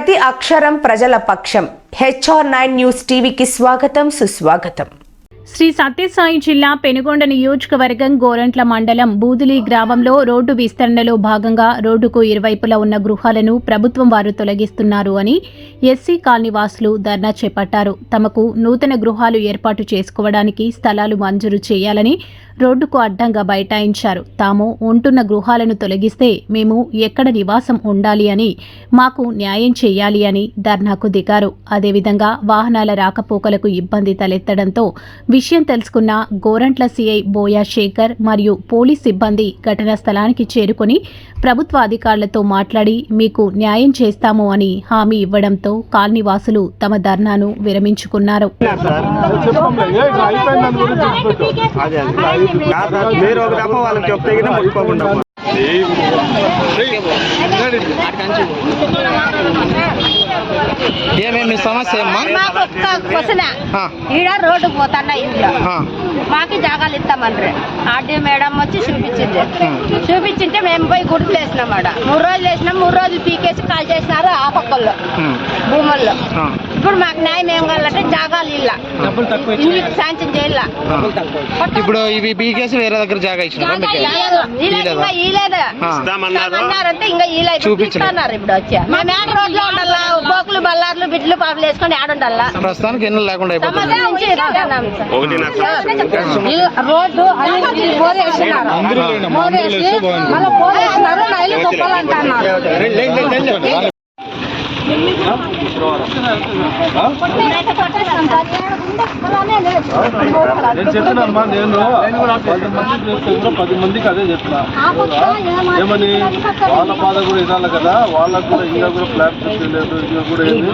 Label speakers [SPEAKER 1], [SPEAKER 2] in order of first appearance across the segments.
[SPEAKER 1] ప్రతి అక్షరం ప్రజల పక్షం. హెచ్ఆర్ నైన్ న్యూస్ టీవీకి స్వాగతం సుస్వాగతం.
[SPEAKER 2] శ్రీ సత్యసాయి జిల్లా పెనుగొండ నియోజకవర్గం గోరంట్ల మండలం బూదులి గ్రామంలో రోడ్డు విస్తరణలో భాగంగా రోడ్డుకు ఇరువైపులా ఉన్న గృహాలను ప్రభుత్వం వారు తొలగిస్తున్నారు అని ఎస్సీ కాలనీవాసులు ధర్నా చేపట్టారు. తమకు నూతన గృహాలు ఏర్పాటు చేసుకోవడానికి స్థలాలు మంజూరు చేయాలని రోడ్డుకు అడ్డంగా బైఠాయించారు. తాము ఉంటున్న గృహాలను తొలగిస్తే మేము ఎక్కడ నివాసం ఉండాలి అని మాకు న్యాయం చేయాలి అని ధర్నాకు దిగారు. అదేవిధంగా వాహనాల రాకపోకలకు ఇబ్బంది తలెత్తడంతో విషయం తెలుసుకున్న గోరంట్ల సీఐ బోయా శేఖర్ మరియు పోలీస్ సిబ్బంది ఘటనా స్థలానికి చేరుకుని ప్రభుత్వ అధికారులతో మాట్లాడి మీకు న్యాయం చేస్తాము అని హామీ ఇవ్వడంతో కాలనీవాసులు తమ ధర్నాను విరమించుకున్నారు.
[SPEAKER 3] కాదు మీరు ఒక దఫా వాళ్ళకి చెప్తే గిన ముట్టుకోకుండా ఏమేమి సమస్య.
[SPEAKER 4] ఈడ రోడ్డు పోతాన్న ఇంట్లో. మాకు జాగాలు ఇస్తామన్రి ఆర్డీ మేడం వచ్చి చూపించింది. చూపించింటే మేము పోయి గుర్తులు వేసినాం ఆడ. మూడు రోజులు వేసినాం మూడు రోజులు పీకేసి కాల్ చేసినారు ఆ పక్కల్లో భూముల్లో. ఇప్పుడు మాకు న్యాయం ఏం కావాలంటే జాగాలు ఇల్ల. శాంక్షన్ చేయాల.
[SPEAKER 3] ఇప్పుడు ఇవి బీకేసి వేరే దగ్గర జాగా ఇచ్చినారా? మీకు?
[SPEAKER 4] ఇంకా
[SPEAKER 3] చూపించలేదు.
[SPEAKER 4] చూపిస్తున్నారు ఇప్పుడు వచ్చి. మేము ఏడ రోడ్లో ఉండాలా? బోకులు బల్లార్లు బిడ్లు పాపలు వేసుకొని ఆడుండాలా
[SPEAKER 3] ప్రస్తుతానికి ఎన్నో లేకుండా
[SPEAKER 5] రోడ్డు మళ్ళీ బోరేసినారు నైలు
[SPEAKER 6] నేను చెప్పినాను మా నేను పది మంది చేస్తే కూడా పది మందికి అదే చెప్పిన ఏమని? వాళ్ళ బాధ కూడా వినాలి కదా. వాళ్ళకు కూడా ఇంకా కూడా ఫ్లాట్ లేదు ఇంకా కూడా ఏంది?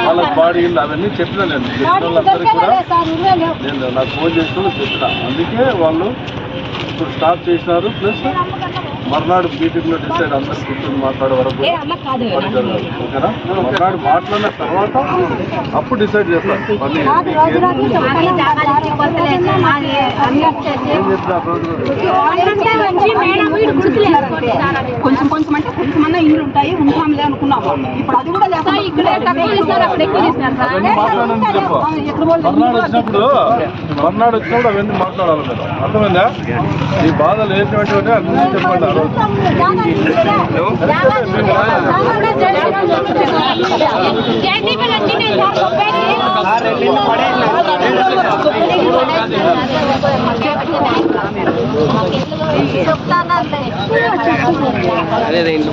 [SPEAKER 6] వాళ్ళకి బాడీ అవన్నీ చెప్పిన నేను. చెప్పిన వాళ్ళందరికీ కూడా నేను నాకు ఫోన్ చేసిన చెప్పిన. అందుకే వాళ్ళు ఇప్పుడు స్టార్ట్ చేసినారు. ప్లస్ మర్నాడు మీటింగ్లో డిసైడ్ అందరు కూర్చొని మాట్లాడే వరకు. ఓకేనా? మర్నాడు మాట్లాడిన తర్వాత అప్పుడు డిసైడ్ చేస్తాను మళ్ళీ ఏం
[SPEAKER 5] కొంచెం కొంచెం అంటే కొంచెం అన్న ఇండ్లు ఉంటాయి ఉంటాంలే అనుకున్నాము. ఇప్పుడు అది కూడా
[SPEAKER 6] మర్నాడు వచ్చినప్పుడు మర్నాడు వచ్చినప్పుడు అవన్నీ మాట్లాడాలి మీరు అర్థమైందా ఈ బాధలు ఏంటంటే అన్ని చెప్పండి ఆ రోజు
[SPEAKER 3] అదే అదే ఇంట్లో